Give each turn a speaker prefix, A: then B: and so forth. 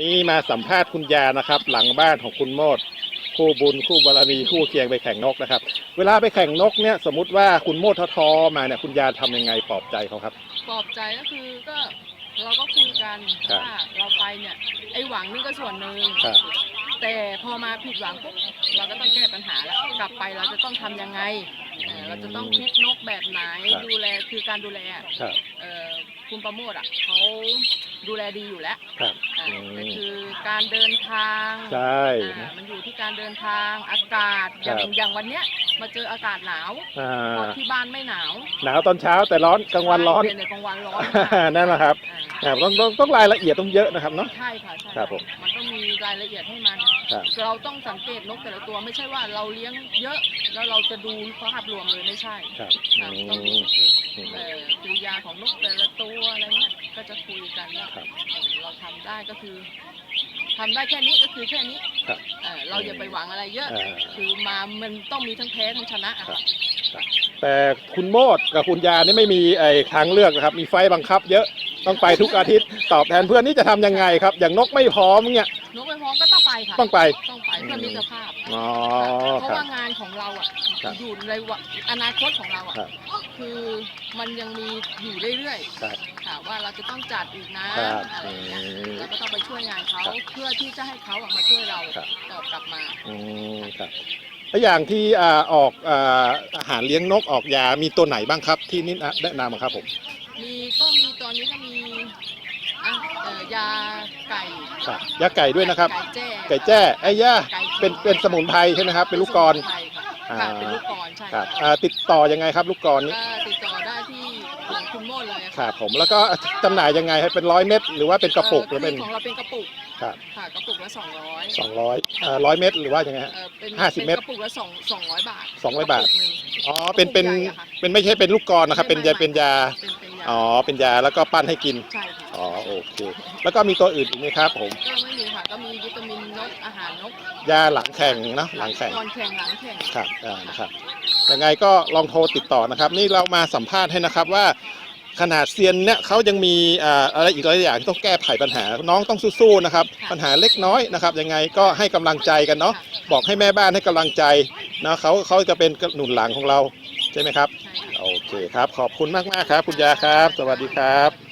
A: นี่มาสัมภาษณ์คุณยานะครับ หลังบ้านของคุณโมดคู่บุญคู่บารมีคู่เคียงไปแข่งนกนะครับ เวลาไปแข่งนกเนี่ยสมมติว่าคุณโมดท้อๆมาเนี่ยคุณยาทำยังไงปลอบใจเขาครับ
B: ปลอบใจก็คือก็เราก็คุยกัน
A: ครับ
B: ว่าเราไปเนี่ยไอ้หวังนี่ก็ส่วนหนึ่ง
A: ครับ
B: แต่พอมาผิดหวังปุ๊บเราก็ต้องแก้ปัญหาแล้วกลับไปเราจะต้องทำยังไงเอ่อเราจะต้องคิดนกแบบไหน
A: ครับ
B: ดูแลคือการดูแล
A: ครับ
B: เอ่อคุณประโมทอะเขา ดูแลดีอยู่แล้ว
A: ครับ
B: อ่า
A: อืม
B: แต่คือการเดินทาง
A: ใช่
B: อ่ามันอยู่ที่การเดินทางอากาศอย่าง
A: ครับ
B: อย่างวันเนี้ยมาเจออากาศหนาว
A: อ่า
B: เพราะที่บ้านไม่หนาว
A: หนาวตอนเช้าแต่ร้อนกลางวันร้อน
B: เย็นในกลางวันร้อน
A: นั่นแหละครับ
B: อ่า
A: อ่าต้องต้องต้องรายละเอียดต้องเยอะนะครับเนาะ
B: ใช่ค่ะใช่
A: ครับผม
B: มันต้องมีรายละเอียดให้มัน
A: ครับ
B: เราต้องสังเกตนกแต่ละตัวไม่ใช่ว่าเราเลี้ยงเยอะ แล้วเราจะดูภาพรวมเลยไม่ใช่
A: ครับ
B: ค่ะ
A: อื
B: ต้อง
A: ม
B: สังเกตเอ่อกิริยาของนกแต่ละตัวอะไรเงี้ย ก็จะคุยกันว่า
A: ครับ
B: เราทำได้ก็คือทำได้แค่นี้ก็คือแค่นี้
A: ครับ
B: เอ่อเราอย่าไปหวังอะไรเยอะ
A: อ่า
B: คือมามันต้องมีทั้งแพ้ทั้งชนะอะ
A: ครับแต่คุณโมดกับคุณยานี่ไม่มีไอ้ทางเลือกนะครับ มีไฟบังคับ เยอะต้องไปทุกอาทิตย์ ตอบแทนเพื่อนนี่จะทำยังไงครับ อย่างนกไม่พร้อมเนี่ย
B: นกไปพร้อมก็ต้องไปค่ะ
A: ต้องไป
B: ต้องไป เพื่อมิตรภาพ
A: อ๋อ
B: เพราะ
A: ครับ
B: ว่างานของเราอะ
A: ครับ
B: อยู่ในวะอนาคตของเราอะ
A: ครับ
B: คือมันยังมีอยู่เรื่อย
A: ครับ
B: ๆค่ะว่าเราจะต้องจัดอีกนะครับอะไรอย่างเงี้ย
A: อืม
B: เราก็ต้องไปช่วยงานเขา
A: ครับ
B: เพื่อที่จะให้เขาอะมาช่วยเรา
A: ครับ
B: ตอบกลับมา
A: อืมครับแล้วอย่างที่อ่าออกอ่าอาหารเลี้ยงนกออกยามีตัวไหนบ้างครับที่นิดแนะนำครับผม
B: มีก็มีตอนนี้ก็มี อะเอ่อยาไก่
A: ครับยาไก่ด้วยนะครับ
B: ไก่แจ้
A: ไก่แจ้ไอ้ย่า
B: ไก่
A: เป็นเป็นสมุนไพรใช่ไหมครับ เป็นลูกกร
B: สมุนไพค่ะ
A: อ่า
B: ค่ะเป็นลูกกรใช่
A: ครับอ่าติดต่อยังไงครับ ลูกกรนี้
B: ก็ติดต่อได้ที่ของคุณโมดเลยอะ
A: ครับผมแล้วก็จำหน่ายยังไงให้เป็นร้อยเม็ดหรือว่าเป็นกระปุกหรือเป็น
B: คืของเราเป็นกระปุก
A: ครับ
B: ค่ะกระปุกละสองร้อย
A: สองร้อยอ่าร้อยเม็ดหรือว่ายังไงฮะ
B: เออเป็น
A: ห้าสิบ
B: ป็น
A: เม็ด
B: กระปุกละสองสองร้อยบาท
A: สองร้อยบาท
B: กะปุกหนึ่ง
A: อ๋อเป็นเป็น
B: กระปุกใหญ่อะค่ะ
A: เป็นไม่ใช่เป็นลูกกรอนนะครับ เป็นยาเป็นยา
B: เป็นเป็นยา
A: อ๋อเป็นยาแล้วก็ปั้นให้กิน
B: ใช่ค่ะ
A: อ๋อโอเค แล้วก็มีตัวอื่นอีกไหมครับผม
B: ก็ไม่มีค่ะก็มีวิตามินนกอาหารนก
A: ยาหลังแข่งเนอะหลังแข่ง
B: ก่อนแข่งหลังแข่ง
A: ครับอ่านะครับยังไงก็ลองโทรติดต่อนะครับ นี่เรามาสัมภาษณ์ให้นะครับว่าขนาดเซียนเนี่ยเขายังมีอ่าอะไรอีกหลายอย่างที่ต้องแก้ไขปัญหาน้องต้องสู้ๆนะครับ ปัญหาเล็กน้อยนะครับ ยังไงก็ให้กำลังใจกันเนาะบอกให้แม่บ้านให้กำลังใจนะเขาเขาจะเป็นหนุนหลังของเราใช่ไหมครับ
B: ใช่ค่ะ
A: โอเคครับ ขอบคุณมากๆครับ คุณยาครับ สวัสดีครับ